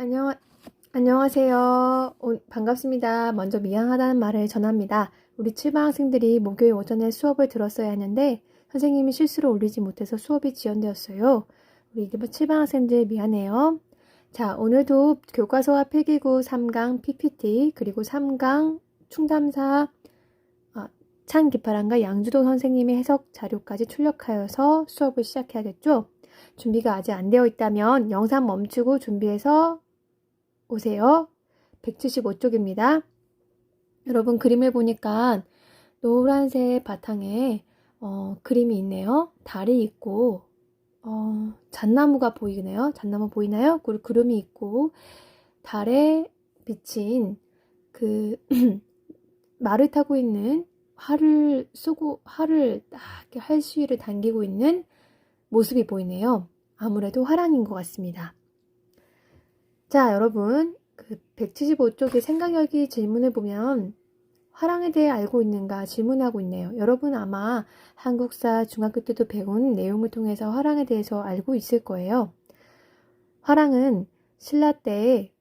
안녕, 안녕하세요. 오, 반갑습니다. 먼저 미안하다는 말을 전합니다. 우리 7반 학생들이 목요일 오전에 수업을 들었어야 했는데 선생님이 실수로 올리지 못해서 수업이 지연되었어요. 우리 7반 학생들 미안해요. 자, 오늘도 교과서와 필기구 3강 PPT 그리고 3강 충담사 아, 찬기파란과 양주도 선생님의 해석 자료까지 출력하여서 수업을 시작해야겠죠? 준비가 아직 안 되어 있다면 영상 멈추고 준비해서 오세요. 175쪽입니다. 여러분 그림을 보니까 노란색 바탕에 어, 그림이 있네요. 달이 있고 어, 잣나무가 보이네요. 잣나무 보이나요? 그리고 구름이 있고 달에 비친 그 말을 타고 있는 활을 쏘고 활을 딱 활수위를 당기고 있는 모습이 보이네요. 아무래도 화랑인 것 같습니다. 자, 여러분, 그 175쪽의 생각여기 질문을 보면 화랑에 대해 알고 있는가 질문하고 있네요. 여러분 아마 한국사 중학교 때도 배운 내용을 통해서 화랑에 대해서 알고 있을 거예요. 화랑은 신라 때에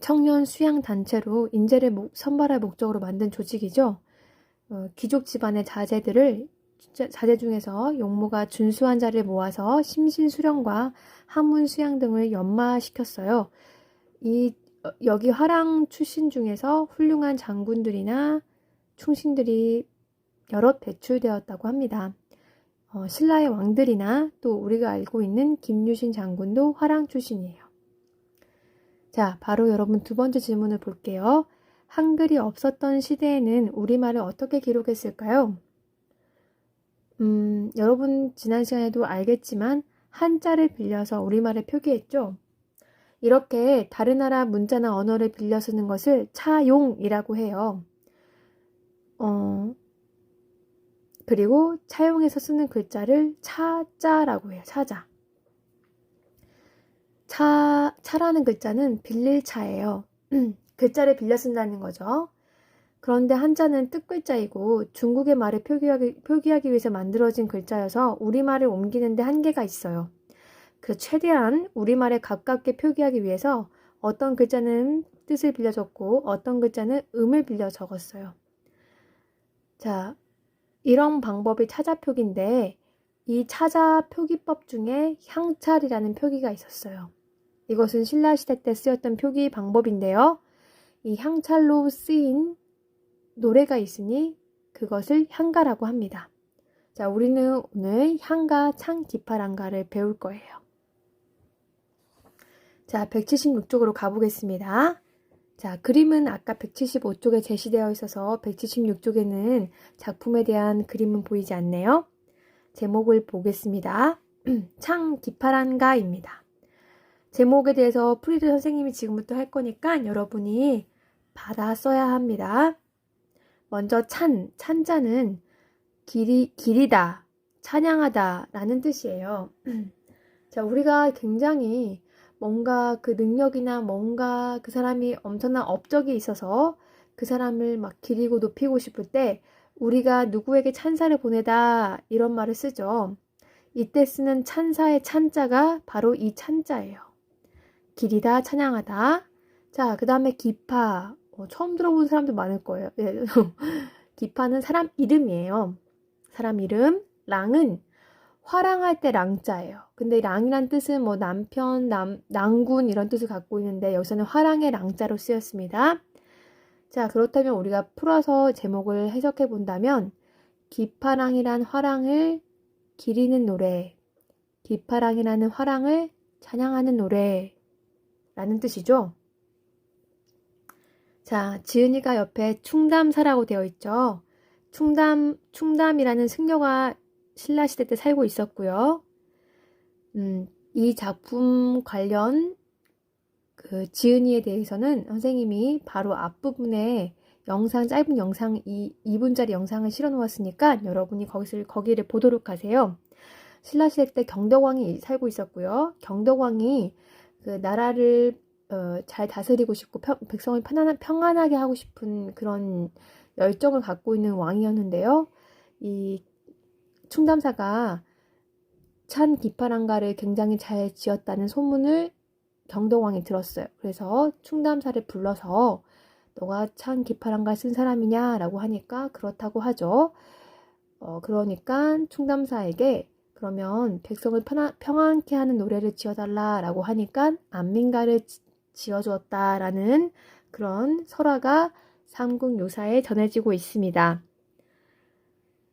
청년 수양 단체로 인재를 선발할 목적으로 만든 조직이죠. 어, 귀족 집안의 자제들을 자제 중에서 용모가 준수한 자를 모아서 심신수령과 학문수양 등을 연마시켰어요. 이 여기 화랑 출신 중에서 훌륭한 장군들이나 충신들이 여럿 배출되었다고 합니다. 어, 신라의 왕들이나 또 우리가 알고 있는 김유신 장군도 화랑 출신이에요. 자, 바로 여러분 두 번째 질문을 볼게요. 한글이 없었던 시대에는 우리말을 어떻게 기록했을까요? 음, 여러분 지난 시간에도 알겠지만 한자를 빌려서 우리말을 표기했죠. 이렇게 다른 나라 문자나 언어를 빌려 쓰는 것을 차용이라고 해요. 어, 그리고 차용해서 쓰는 글자를 차자라고 해요. 차자. 차, 차라는 글자는 빌릴 차예요. 글자를 빌려 쓴다는 거죠. 그런데 한자는 뜻글자이고 중국의 말을 표기하기, 표기하기 위해서 만들어진 글자여서 우리말을 옮기는데 한계가 있어요. 그 최대한 우리말에 가깝게 표기하기 위해서 어떤 글자는 뜻을 빌려 적고 어떤 글자는 음을 빌려 적었어요. 자, 이런 방법이 찾아 표기인데 이 찾아 표기법 중에 향찰이라는 표기가 있었어요. 이것은 신라시대 때 쓰였던 표기 방법인데요. 이 향찰로 쓰인 노래가 있으니 그것을 향가라고 합니다. 자, 우리는 오늘 향가 창기파란가를 배울 거예요. 자, 176쪽으로 가보겠습니다. 자, 그림은 아까 175쪽에 제시되어 있어서 176쪽에는 작품에 대한 그림은 보이지 않네요. 제목을 보겠습니다. 창기파란가입니다. 제목에 대해서 프리드 선생님이 지금부터 할 거니까 여러분이 받아 써야 합니다. 먼저 찬, 찬자는 길이, 길이다, 찬양하다 라는 뜻이에요. 자, 우리가 굉장히 뭔가 그 능력이나 뭔가 그 사람이 엄청난 업적이 있어서 그 사람을 막 기리고 높이고 싶을 때 우리가 누구에게 찬사를 보내다 이런 말을 쓰죠. 이때 쓰는 찬사의 찬자가 바로 이 찬자예요. 길이다, 찬양하다. 자, 그 다음에 기파. 어, 처음 들어본 사람도 많을 거예요. 예. 기파는 사람 이름이에요. 사람 이름. 랑은 화랑할 때 랑자예요. 근데 랑이란 뜻은 뭐 남편, 남, 낭군 이런 뜻을 갖고 있는데 여기서는 화랑의 랑자로 쓰였습니다. 자, 그렇다면 우리가 풀어서 제목을 해석해 본다면 기파랑이란 화랑을 기리는 노래, 기파랑이라는 화랑을 찬양하는 노래라는 뜻이죠. 자, 지은이가 옆에 충담사라고 되어 있죠. 충담, 충담이라는 승려가 신라시대 때 살고 있었고요. 음, 이 작품 관련 그 지은이에 대해서는 선생님이 바로 앞부분에 영상, 짧은 영상, 이 2분짜리 영상을 실어 놓았으니까 여러분이 거기를, 거기를 보도록 하세요. 신라시대 때 경덕왕이 살고 있었고요. 경덕왕이 그 나라를 어, 잘 다스리고 싶고 평, 백성을 편안, 평안하게 하고 싶은 그런 열정을 갖고 있는 왕이었는데요. 이 충담사가 찬 기파랑가를 굉장히 잘 지었다는 소문을 경동왕이 들었어요. 그래서 충담사를 불러서 너가 참 기파란가 쓴 사람이냐라고 하니까 그렇다고 하죠. 어, 그러니까 충담사에게 그러면 백성을 편하, 평안케 하는 노래를 지어달라라고 하니까 안민가를 지- 지어주었다라는 그런 설화가 삼국요사에 전해지고 있습니다.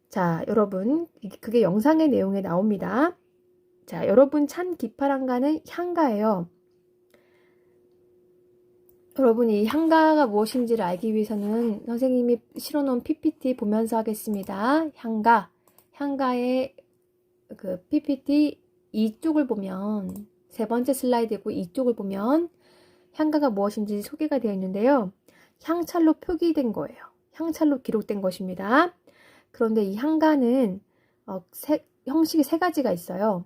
자, 여러분, 그게 영상의 내용에 나옵니다. 자, 여러분, 찬 기파란가는 향가예요. 여러분이 이 향가가 무엇인지를 알기 위해서는 선생님이 실어놓은 PPT 보면서 하겠습니다. 향가. 향가의 그 PPT 이쪽을 보면, 세 번째 슬라이드고 이쪽을 보면, 향가가 무엇인지 소개가 되어 있는데요. 향찰로 표기된 거예요. 향찰로 기록된 것입니다. 그런데 이 향가는 어, 세- 형식이 세 가지가 있어요.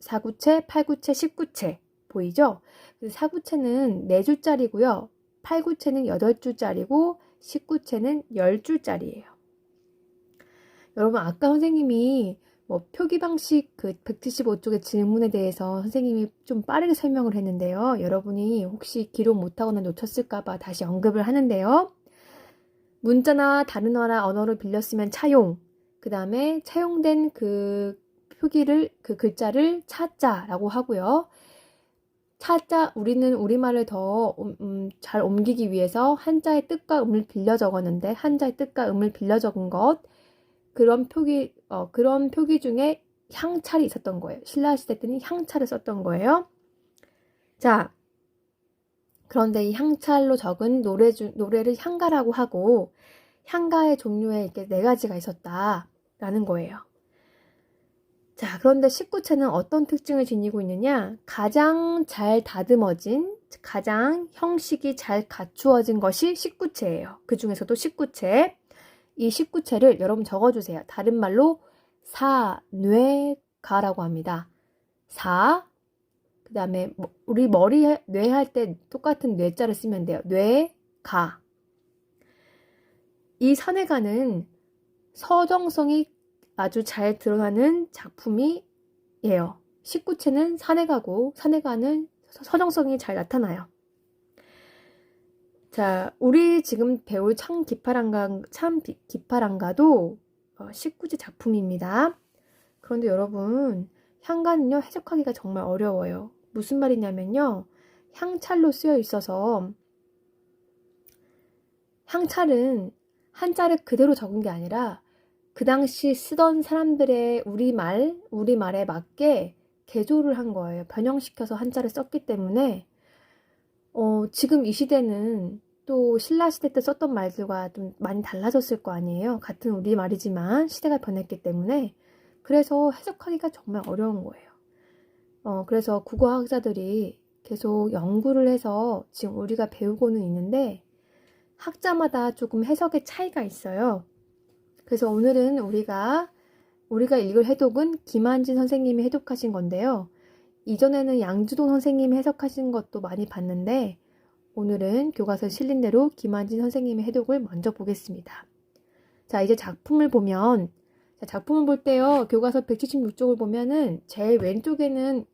사구체, 팔구체, 십구체 보이죠? 그 사구체는 네 줄짜리고요. 팔구체는 여덟 줄짜리고 십구체는 열 줄짜리예요. 여러분 아까 선생님이 뭐 표기 방식 그 175쪽의 질문에 대해서 선생님이 좀 빠르게 설명을 했는데요. 여러분이 혹시 기록 못하거나 놓쳤을까봐 다시 언급을 하는데요. 문자나 다른 나라 언어를 빌렸으면 차용. 그 다음에 차용된 그 표기를, 그 글자를 차자라고 하고요. 차자, 우리는 우리말을 더, 음, 음, 잘 옮기기 위해서 한자의 뜻과 음을 빌려 적었는데, 한자의 뜻과 음을 빌려 적은 것, 그런 표기, 어, 그런 표기 중에 향찰이 있었던 거예요. 신라 시대 때는 향찰을 썼던 거예요. 자, 그런데 이 향찰로 적은 노래 중, 노래를 향가라고 하고, 향가의 종류에 이렇게 네 가지가 있었다라는 거예요. 자, 그런데 19채는 어떤 특징을 지니고 있느냐? 가장 잘 다듬어진, 가장 형식이 잘 갖추어진 것이 19채예요. 그 중에서도 19채. 이 19채를 여러분 적어주세요. 다른 말로 사, 뇌, 가라고 합니다. 사, 그 다음에 우리 머리, 뇌 할 때 똑같은 뇌자를 쓰면 돼요. 뇌, 가. 이 산해가는 서정성이 아주 잘 드러나는 작품이에요. 19채는 산해가고 산해가는 서정성이 잘 나타나요. 자, 우리 지금 배울 참 기파란가, 참 비- 기파란가도 어, 19제 작품입니다. 그런데 여러분, 향가는요, 해석하기가 정말 어려워요. 무슨 말이냐면요, 향찰로 쓰여 있어서, 향찰은 한자를 그대로 적은 게 아니라, 그 당시 쓰던 사람들의 우리말, 우리말에 맞게 개조를 한 거예요. 변형시켜서 한자를 썼기 때문에, 어, 지금 이 시대는 또 신라 시대 때 썼던 말들과 좀 많이 달라졌을 거 아니에요. 같은 우리 말이지만 시대가 변했기 때문에. 그래서 해석하기가 정말 어려운 거예요. 어, 그래서 국어학자들이 계속 연구를 해서 지금 우리가 배우고는 있는데, 학자마다 조금 해석의 차이가 있어요. 그래서 오늘은 우리가, 우리가 읽을 해독은 김한진 선생님이 해독하신 건데요. 이전에는 양주동 선생님이 해석하신 것도 많이 봤는데, 오늘은 교과서 실린 대로 김한진 선생님의 해독을 먼저 보겠습니다. 자, 이제 작품을 보면, 자, 작품을 볼 때요, 교과서 176쪽을 보면은 제일 왼쪽에는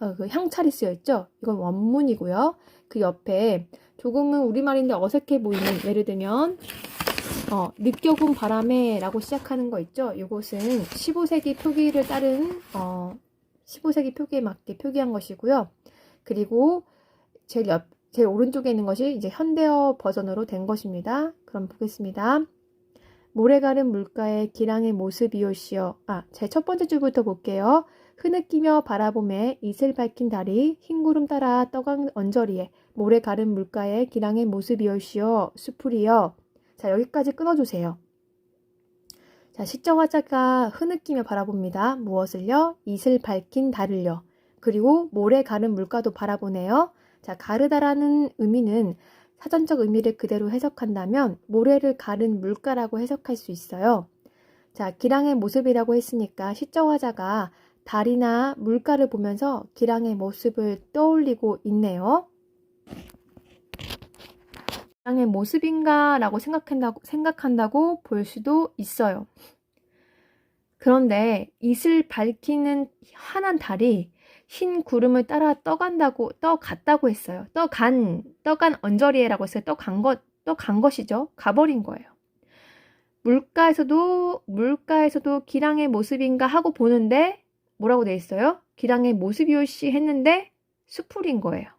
어, 그 향찰이 쓰여 있죠? 이건 원문이고요. 그 옆에 조금은 우리말인데 어색해 보이는, 예를 들면, 어, 느껴본 바람에 라고 시작하는 거 있죠? 이것은 15세기 표기를 따른, 어, 15세기 표기에 맞게 표기한 것이고요. 그리고 제일 옆, 제일 오른쪽에 있는 것이 이제 현대어 버전으로 된 것입니다. 그럼 보겠습니다. 모래 가른 물가의 기랑의 모습이오시여. 아, 제 첫 번째 줄부터 볼게요. 흐느끼며 바라봄에 이슬 밝힌 달이 흰 구름 따라 떠간 언저리에 모래 가른 물가의 기랑의 모습이오시여. 수풀이여. 자, 여기까지 끊어주세요. 자, 시정화자가 흐느끼며 바라봅니다. 무엇을요? 이슬 밝힌 달을요. 그리고 모래 가른 물가도 바라보네요. 자, 가르다라는 의미는 사전적 의미를 그대로 해석한다면 모래를 가른 물가라고 해석할 수 있어요. 자, 기랑의 모습이라고 했으니까 시적화자가 달이나 물가를 보면서 기랑의 모습을 떠올리고 있네요. 기랑의 모습인가 라고 생각한다고, 생각한다고 볼 수도 있어요. 그런데 이슬 밝히는 환한 달이 흰 구름을 따라 떠간다고 떠갔다고 했어요. 떠간 떠간 언저리에라고 했어요. 떠간 것 떠간 것이죠. 가버린 거예요. 물가에서도 물가에서도 기랑의 모습인가 하고 보는데 뭐라고 돼 있어요? 기랑의 모습이올시 했는데 수풀인 거예요.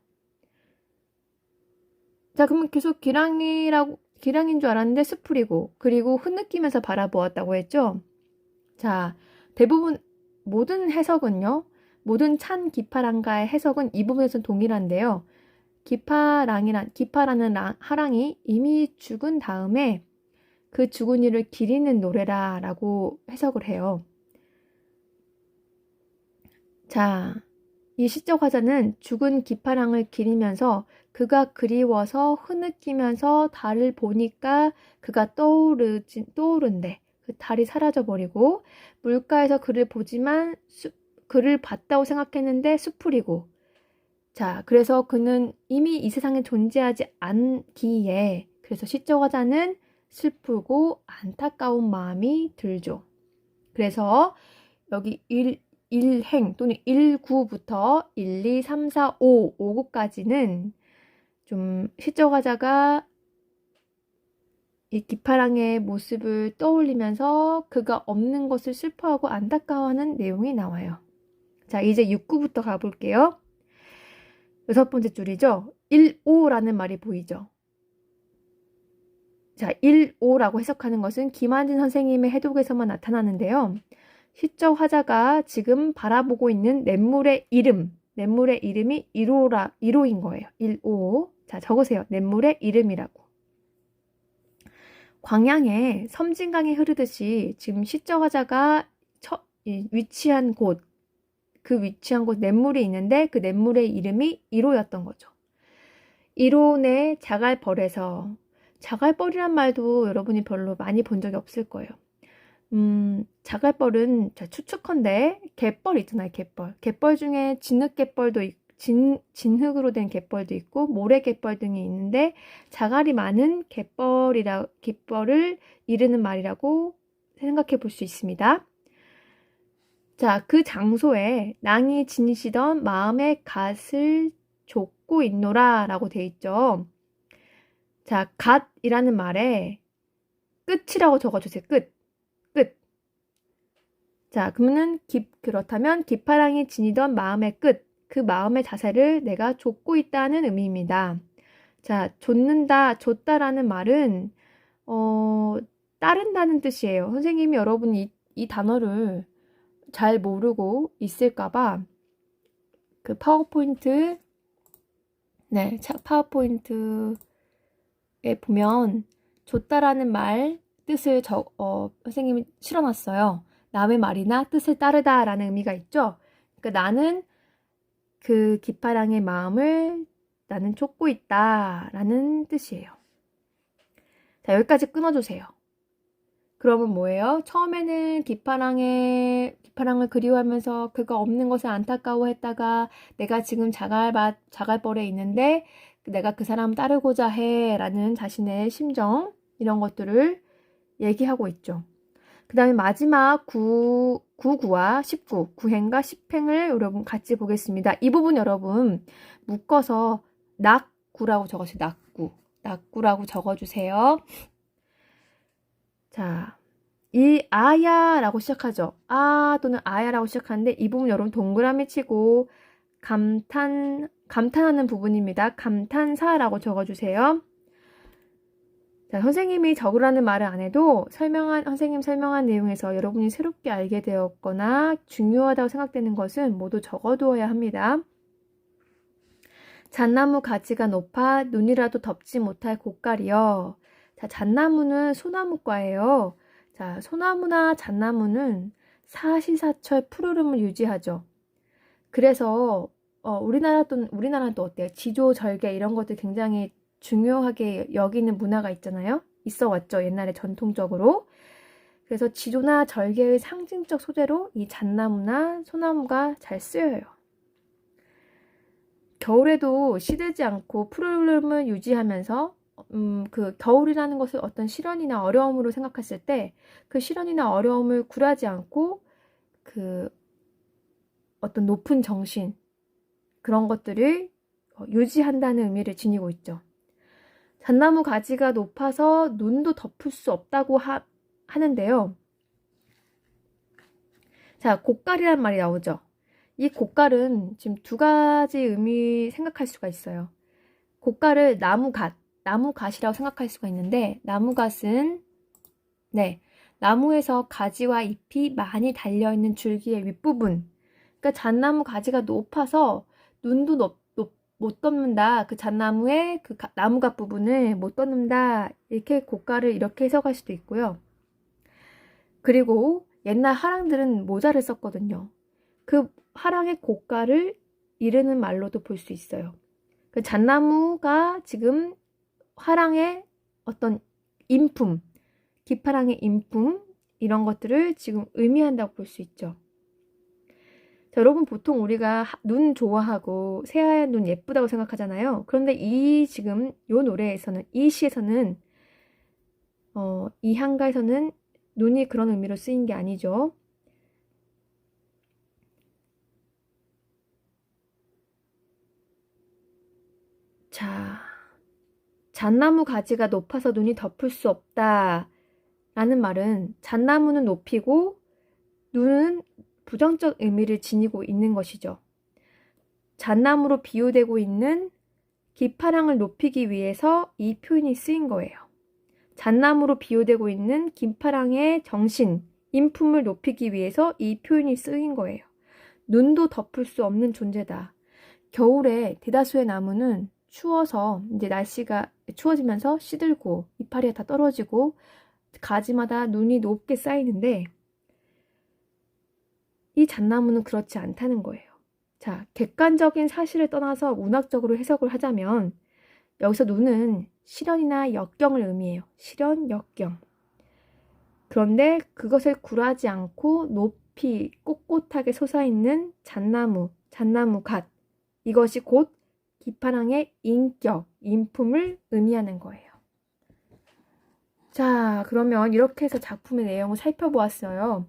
자, 그러면 계속 기랑이라고 기랑인 줄 알았는데 수풀이고 그리고 흐느끼면서 바라보았다고 했죠. 자, 대부분 모든 해석은요. 모든 찬 기파랑가의 해석은 이 부분에서는 동일한데요. 기파랑이란 기파라는 랑, 하랑이 이미 죽은 다음에 그 죽은 이를 기리는 노래라라고 해석을 해요. 자, 이 시적 화자는 죽은 기파랑을 기리면서 그가 그리워서 흐느끼면서 달을 보니까 그가 떠오르지, 떠오른대. 그 달이 사라져 버리고 물가에서 그를 보지만 수, 그를 봤다고 생각했는데 수풀이고 자 그래서 그는 이미 이 세상에 존재하지 않기에 그래서 시적 화자는 슬프고 안타까운 마음이 들죠. 그래서 여기 1, 1행 또는 1구부터 1, 2, 3, 4, 5, 5구까지는 좀 시적화자가 이 기파랑의 모습을 떠올리면서 그가 없는 것을 슬퍼하고 안타까워하는 내용이 나와요. 자, 이제 6구부터 가볼게요. 여섯 번째 줄이죠. 1오라는 말이 보이죠. 자, 1오라고 해석하는 것은 김한진 선생님의 해독에서만 나타나는데요. 시적 화자가 지금 바라보고 있는 냇물의 이름, 냇물의 이름이 1호라, 1호인 거예요. 1호. 자, 적으세요. 냇물의 이름이라고. 광양에 섬진강이 흐르듯이 지금 시적 화자가 처, 위치한 곳, 그 위치한 곳 냇물이 있는데 그 냇물의 이름이 1호였던 거죠. 1호 내 자갈벌에서 자갈벌이란 말도 여러분이 별로 많이 본 적이 없을 거예요. 음, 자갈벌은 추측컨대 갯벌 있잖아요, 갯벌. 갯벌 중에 진흙갯벌도 있, 진, 진흙으로 된 갯벌도 있고 모래갯벌 등이 있는데 자갈이 많은 갯벌이라 갯벌을 이르는 말이라고 생각해 볼 수 있습니다. 자, 그 장소에 낭이 지니시던 마음의 갓을 족고 있노라 라고 돼 있죠. 자, 갓이라는 말에 끝이라고 적어주세요. 끝. 끝. 자, 그러면은 기, 그렇다면 기파랑이 지니던 마음의 끝. 그 마음의 자세를 내가 족고 있다는 의미입니다. 자, 줬는다, 줬다라는 말은, 어, 따른다는 뜻이에요. 선생님이 여러분이 이, 이 단어를 잘 모르고 있을까봐 그 파워포인트, 네, 파워포인트에 보면 줬다라는 말 뜻을 저, 어, 선생님이 실어놨어요. 남의 말이나 뜻을 따르다라는 의미가 있죠. 그러니까 나는 그 기파랑의 마음을 나는 쫓고 있다라는 뜻이에요. 자, 여기까지 끊어주세요. 그러면 뭐예요? 처음에는 기파랑의 기파랑을 그리워하면서 그가 없는 것을 안타까워했다가 내가 지금 자갈밭 자갈벌에 있는데 내가 그 사람 따르고자 해라는 자신의 심정 이런 것들을 얘기하고 있죠. 그 다음에 마지막 9, 9구와 19, 9행과 10행을 여러분 같이 보겠습니다. 이 부분 여러분 묶어서 낙구라고 적어주세요. 낙구. 낙구라고 적어주세요. 자, 이 아야라고 시작하죠. 아 또는 아야라고 시작하는데 이 부분 여러분 동그라미 치고 감탄, 감탄하는 부분입니다. 감탄사라고 적어주세요. 자, 선생님이 적으라는 말을 안 해도 설명한, 선생님 설명한 내용에서 여러분이 새롭게 알게 되었거나 중요하다고 생각되는 것은 모두 적어두어야 합니다. 잣나무 가지가 높아 눈이라도 덮지 못할 고깔이요. 자, 잣나무는 소나무과예요. 자, 소나무나 잣나무는 사시사철 푸르름을 유지하죠. 그래서 어, 우리나라 또 우리나라는 또 어때요? 지조 절개 이런 것들 굉장히 중요하게 여기는 문화가 있잖아요. 있어 왔죠. 옛날에 전통적으로. 그래서 지조나 절개의 상징적 소재로 이 잣나무나 소나무가 잘 쓰여요. 겨울에도 시들지 않고 푸르름을 유지하면서 음, 그 겨울이라는 것을 어떤 시련이나 어려움으로 생각했을 때 그 시련이나 어려움을 굴하지 않고 그 어떤 높은 정신, 그런 것들을 어, 유지한다는 의미를 지니고 있죠. 잣나무 가지가 높아서 눈도 덮을 수 없다고 하, 하는데요. 자, 곡갈이란 말이 나오죠. 이 곡갈은 지금 두 가지 의미 생각할 수가 있어요. 곡갈을 나무 갓, 나무갓이라고 생각할 수가 있는데, 나무갓은, 네, 나무에서 가지와 잎이 많이 달려있는 줄기의 윗부분. 그러니까 잣나무 가지가 높아서 눈도 높, 높, 못 덮는다. 그 잣나무의 그 가- 나무갓 부분을 못 덮는다. 이렇게 곡갈을 이렇게 해석할 수도 있고요. 그리고 옛날 하랑들은 모자를 썼거든요. 그 하랑의 고가를 이르는 말로도 볼 수 있어요. 그 잣나무가 지금 화랑의 어떤 인품, 기파랑의 인품 이런 것들을 지금 의미한다고 볼 수 있죠. 자, 여러분 보통 우리가 하- 눈 좋아하고 새하얀 눈 예쁘다고 생각하잖아요. 그런데 이 지금 요 노래에서는 이 시에서는 어, 이 한가에서는 눈이 그런 의미로 쓰인 게 아니죠. 자, 잣나무 가지가 높아서 눈이 덮을 수 없다. 라는 말은 잣나무는 높이고 눈은 부정적 의미를 지니고 있는 것이죠. 잣나무로 비유되고 있는 기파랑을 높이기 위해서 이 표현이 쓰인 거예요. 잣나무로 비유되고 있는 김파랑의 정신, 인품을 높이기 위해서 이 표현이 쓰인 거예요. 눈도 덮을 수 없는 존재다. 겨울에 대다수의 나무는 추워서 이제 날씨가 추워지면서 시들고 이파리가 다 떨어지고 가지마다 눈이 높게 쌓이는데 이 잣나무는 그렇지 않다는 거예요. 자, 객관적인 사실을 떠나서 문학적으로 해석을 하자면 여기서 눈은 실현이나 역경을 의미해요. 실현, 역경. 그런데 그것을 굴하지 않고 높이 꼿꼿하게 솟아있는 잣나무, 잣나무 갓. 이것이 곧 기파랑의 인격, 인품을 의미하는 거예요. 자, 그러면 이렇게 해서 작품의 내용을 살펴보았어요.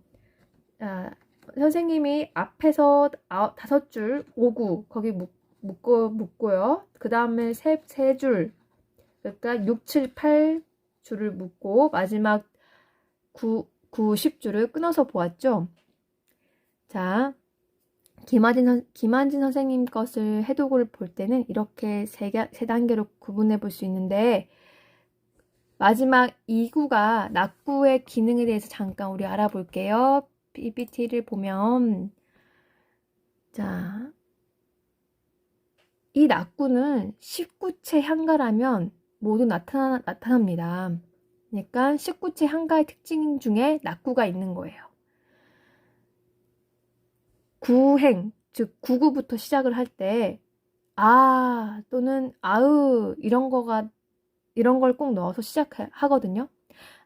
자, 선생님이 앞에서 아홉, 다섯 줄, 오구, 거기 묶, 묶고, 묶고요. 그 다음에 세, 세 줄, 그러니까 6, 7, 8 줄을 묶고, 마지막 9, 9, 10줄을 끊어서 보았죠. 자, 김한진, 선, 김한진 선생님 것을 해독을 볼 때는 이렇게 세, 개- 세 단계로 구분해 볼 수 있는데, 마지막 2구가 낙구의 기능에 대해서 잠깐 우리 알아볼게요. PPT를 보면, 자, 이 낙구는 19채 향가라면 모두 나타나, 나타납니다. 그러니까 19채 향가의 특징 중에 낙구가 있는 거예요. 구행, 즉 구구부터 시작을 할 때 아 또는 아으 이런 거가 이런 걸 꼭 넣어서 시작하거든요.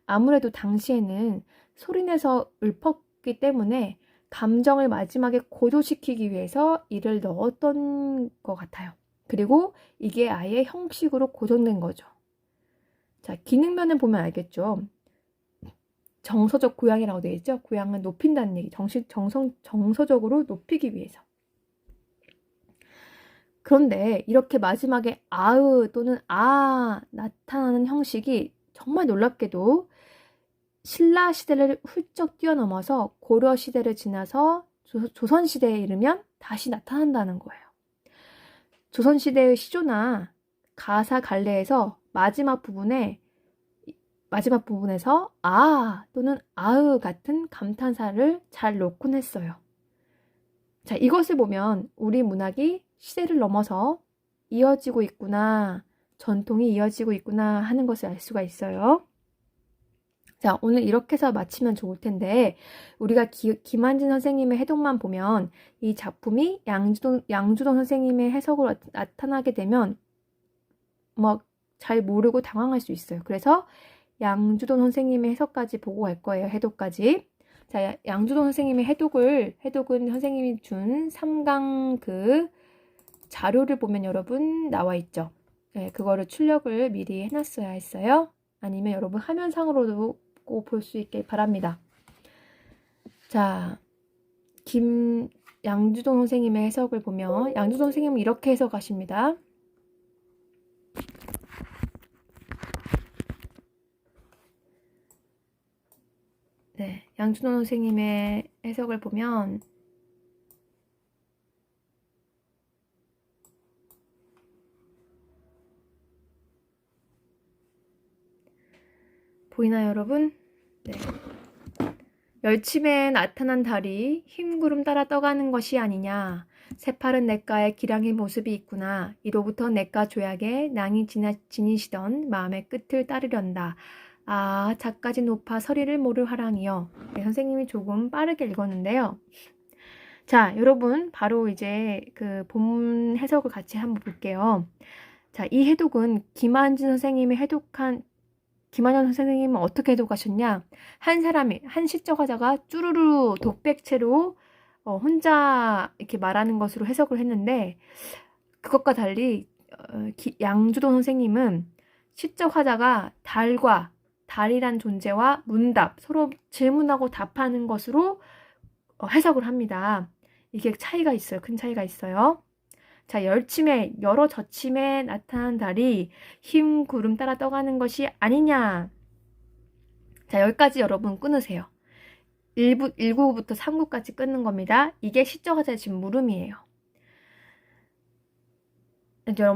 아무래도 당시에는 소리내서 읊었기 때문에 감정을 마지막에 고조시키기 위해서 이를 넣었던 것 같아요. 그리고 이게 아예 형식으로 고정된 거죠. 자, 기능면을 보면 알겠죠. 정서적 고양이라고 되어 있죠. 고양은 높인다는 얘기. 정식 정성 정서적으로 높이기 위해서. 그런데 이렇게 마지막에 아으 또는 아 나타나는 형식이 정말 놀랍게도 신라 시대를 훌쩍 뛰어넘어서 고려 시대를 지나서 조, 선 시대에 이르면 다시 나타난다는 거예요. 조선 시대의 시조나 가사 갈래에서 마지막 부분에 마지막 부분에서 아 또는 아으 같은 감탄사를 잘 놓곤 했어요. 자, 이것을 보면 우리 문학이 시대를 넘어서 이어지고 있구나, 전통이 이어지고 있구나 하는 것을 알 수가 있어요. 자, 오늘 이렇게 해서 마치면 좋을 텐데, 우리가 기, 김한진 선생님의 해독만 보면 이 작품이 양주동, 양주동 선생님의 해석으로 나타나게 되면 막 잘 모르고 당황할 수 있어요. 그래서 양주동 선생님의 해석까지 보고 갈 거예요. 해독까지. 자, 양주동 선생님의 해독을, 해독은 선생님이 준 3강 그 자료를 보면 여러분 나와 있죠. 네, 그거를 출력을 미리 해놨어야 했어요. 아니면 여러분 화면상으로도 꼭 볼 수 있게 바랍니다. 자, 김, 양주동 선생님의 해석을 보면 양주동 선생님은 이렇게 해석하십니다. 네, 양준호 선생님의 해석을 보면 보이나요, 여러분? 네. 열침에 나타난 달이 흰 구름 따라 떠가는 것이 아니냐. 새파른 냇가에 기량의 모습이 있구나. 이로부터 냇가 조약에 낭이 지나, 지니시던 마음의 끝을 따르련다. 아, 작까지 높아 서리를 모를 화랑이요. 네, 선생님이 조금 빠르게 읽었는데요. 자, 여러분, 바로 이제 그 본 해석을 같이 한번 볼게요. 자, 이 해독은 김한진 선생님이 해독한 김한현 선생님은 어떻게 해독하셨냐? 한 사람이 한 시적 화자가 쭈루루 독백체로 어, 혼자 이렇게 말하는 것으로 해석을 했는데 그것과 달리 어, 기, 양주동 선생님은 시적 화자가 달과 달이란 존재와 문답 서로 질문하고 답하는 것으로 어, 해석을 합니다. 이게 차이가 있어요. 큰 차이가 있어요. 자, 열침에 여러 저침에 나타난 달이 흰 구름 따라 떠가는 것이 아니냐. 자, 여기까지 여러분 끊으세요. 1부, 1구부터 3구까지 끊는 겁니다. 이게 시적화자의 지금 물음이에요.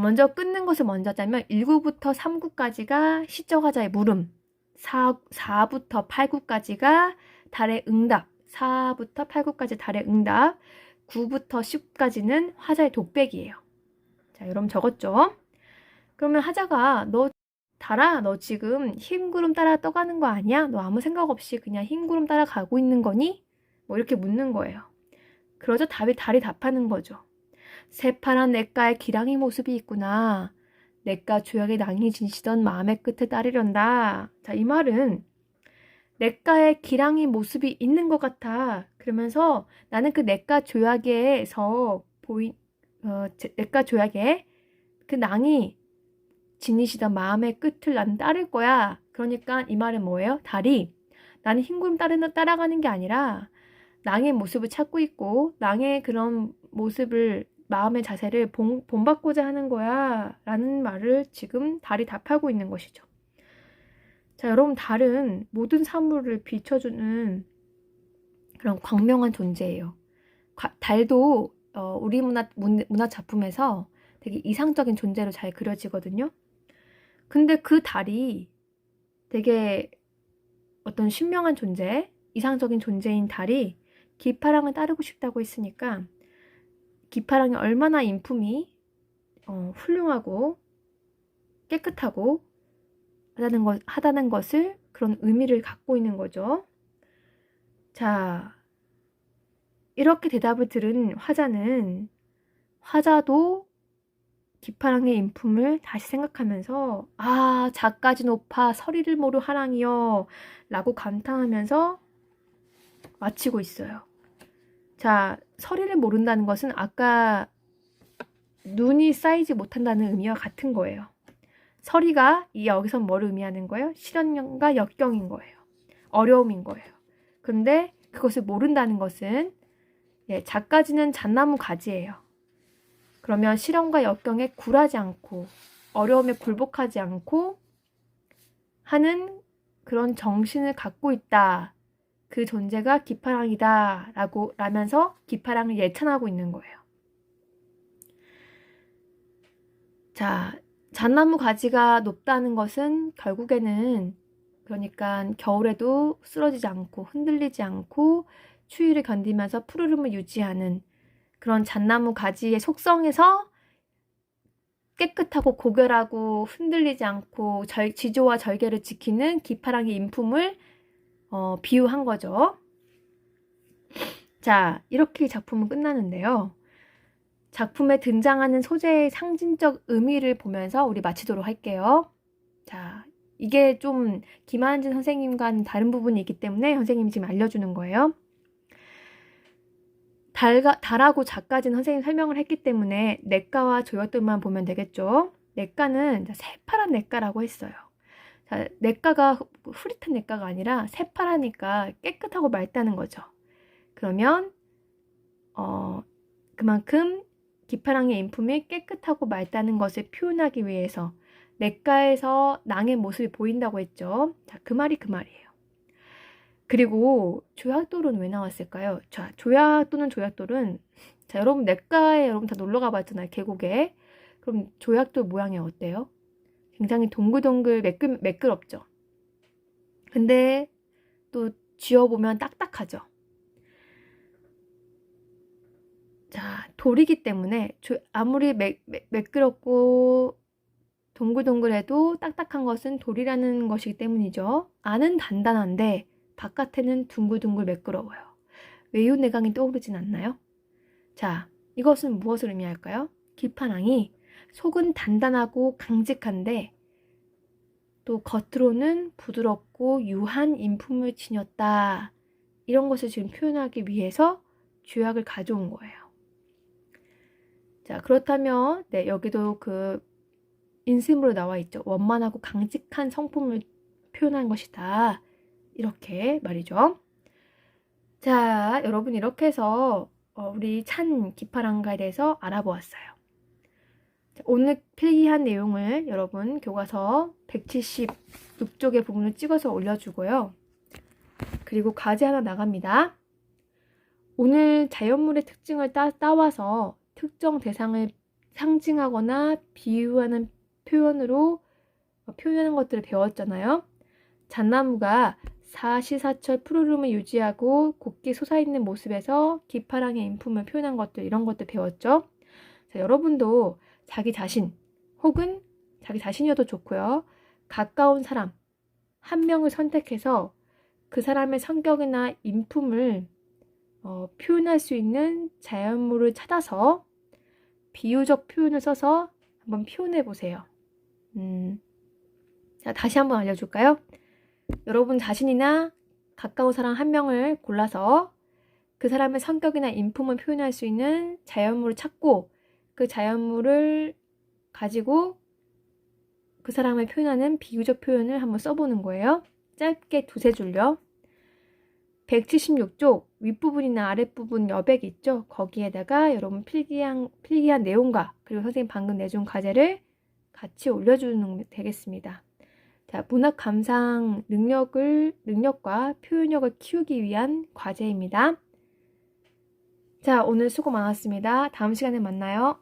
먼저 끊는 것을 먼저 하자면 1구부터 3구까지가 시적화자의 물음, 4, 4부터 8구까지가 달의 응답, 4부터 8구까지 달의 응답, 9부터 10까지는 화자의 독백이에요. 자, 여러분 적었죠? 그러면 하자가 너 달아, 너 지금 흰 구름 따라 떠가는 거 아니야? 너 아무 생각 없이 그냥 흰 구름 따라 가고 있는 거니? 뭐 이렇게 묻는 거예요. 그러자 답이 달이 답하는 거죠. 새파란 냇가에 기랑의 모습이 있구나. 냇가 조약에 낭이 진시던 마음의 끝을 따르련다. 자, 이 말은 냇가에 기랑의 모습이 있는 것 같아. 그러면서 나는 그 냇가 조약에서 보인 어, 냇가 조약에 그 낭이 지니시던 마음의 끝을 나는 따를 거야. 그러니까 이 말은 뭐예요? 달이 나는 흰구름 따르는 따라가는 게 아니라 낭의 모습을 찾고 있고 낭의 그런 모습을 마음의 자세를 본, 본받고자 하는 거야 라는 말을 지금 달이 답하고 있는 것이죠. 자, 여러분, 달은 모든 사물을 비춰주는 그런 광명한 존재예요. 달도 어, 우리 문화, 문화 작품에서 되게 이상적인 존재로 잘 그려지거든요. 근데 그 달이 되게 어떤 신명한 존재, 이상적인 존재인 달이 기파랑을 따르고 싶다고 했으니까 기파랑이 얼마나 인품이 어, 훌륭하고 깨끗하고 하다는, 것, 하다는 것을 그런 의미를 갖고 있는 거죠. 자, 이렇게 대답을 들은 화자는 화자도 기파랑의 인품을 다시 생각하면서 아 자까지 높아 서리를 모르 하랑이여 라고 감탄하면서 마치고 있어요. 자 서리를 모른다는 것은 아까 눈이 쌓이지 못한다는 의미와 같은 거예요. 서리가 이 여기서 뭘 의미하는 거예요? 실현과 역경인 거예요. 어려움인 거예요. 근데 그것을 모른다는 것은 예, 작가지는 잣나무 가지예요. 그러면 실현과 역경에 굴하지 않고 어려움에 굴복하지 않고 하는 그런 정신을 갖고 있다. 그 존재가 기파랑이다. 라고 라면서 기파랑을 예찬하고 있는 거예요. 자, 잣나무 가지가 높다는 것은 결국에는 그러니까 겨울에도 쓰러지지 않고 흔들리지 않고 추위를 견디면서 푸르름을 유지하는 그런 잣나무 가지의 속성에서 깨끗하고 고결하고 흔들리지 않고 절, 지조와 절개를 지키는 기파랑의 인품을 어, 비유한 거죠. 자, 이렇게 작품은 끝나는데요. 작품에 등장하는 소재의 상징적 의미를 보면서 우리 마치도록 할게요. 자, 이게 좀 김한진 선생님과는 다른 부분이 있기 때문에 선생님이 지금 알려주는 거예요. 달가, 달하고 작가진 선생님 설명을 했기 때문에 냇가와 조약들만 보면 되겠죠. 냇가는 새파란 냇가라고 했어요. 자, 냇가가 흐릿한 냇가가 아니라 새파라니까 깨끗하고 맑다는 거죠. 그러면 어, 그만큼 기파랑의 인품이 깨끗하고 맑다는 것을 표현하기 위해서 냇가에서 낭의 모습이 보인다고 했죠. 자, 그 말이 그 말이에요. 그리고 조약돌은 왜 나왔을까요? 자, 조약돌은 조약돌은 자, 여러분 냇가에 여러분 다 놀러 가봤잖아요. 계곡에. 그럼 조약돌 모양이 어때요? 굉장히 동글동글 매끌, 매끄럽죠. 근데 또 쥐어보면 딱딱하죠. 자, 돌이기 때문에 조- 아무리 매, 매, 매끄럽고 동글동글해도 딱딱한 것은 돌이라는 것이기 때문이죠. 안은 단단한데 바깥에는 둥글둥글 매끄러워요. 외유 내강이 떠오르진 않나요? 자, 이것은 무엇을 의미할까요? 기파랑이 속은 단단하고 강직한데 또 겉으로는 부드럽고 유한 인품을 지녔다. 이런 것을 지금 표현하기 위해서 주약을 가져온 거예요. 자, 그렇다면 네, 여기도 그 인심으로 나와 있죠. 원만하고 강직한 성품을 표현한 것이다. 이렇게 말이죠. 자, 여러분 이렇게 해서 어, 우리 찬 기파랑가에 대해서 알아보았어요. 자, 오늘 필기한 내용을 여러분 교과서 176쪽의 부분을 찍어서 올려주고요. 그리고 과제 하나 나갑니다. 오늘 자연물의 특징을 따, 따와서 특정 대상을 상징하거나 비유하는 표현으로 어, 표현하는 것들을 배웠잖아요. 잣나무가 사시사철 푸르름을 유지하고 곱게 솟아있는 모습에서 기파랑의 인품을 표현한 것들 이런 것들 배웠죠. 자, 여러분도 자기 자신 혹은 자기 자신이어도 좋고요. 가까운 사람 한 명을 선택해서 그 사람의 성격이나 인품을 어, 표현할 수 있는 자연물을 찾아서 비유적 표현을 써서 한번 표현해 보세요. 음, 자, 다시 한번 알려줄까요? 여러분 자신이나 가까운 사람 한 명을 골라서 그 사람의 성격이나 인품을 표현할 수 있는 자연물을 찾고 그 자연물을 가지고 그 사람을 표현하는 비유적 표현을 한번 써보는 거예요. 짧게 두세 줄요. 176쪽 윗부분이나 아랫부분 여백 있죠? 거기에다가 여러분 필기한, 필기한 내용과 그리고 선생님 방금 내준 과제를 같이 올려주는 되겠습니다. 자, 문학 감상 능력을, 능력과 표현력을 키우기 위한 과제입니다. 자, 오늘 수고 많았습니다. 다음 시간에 만나요.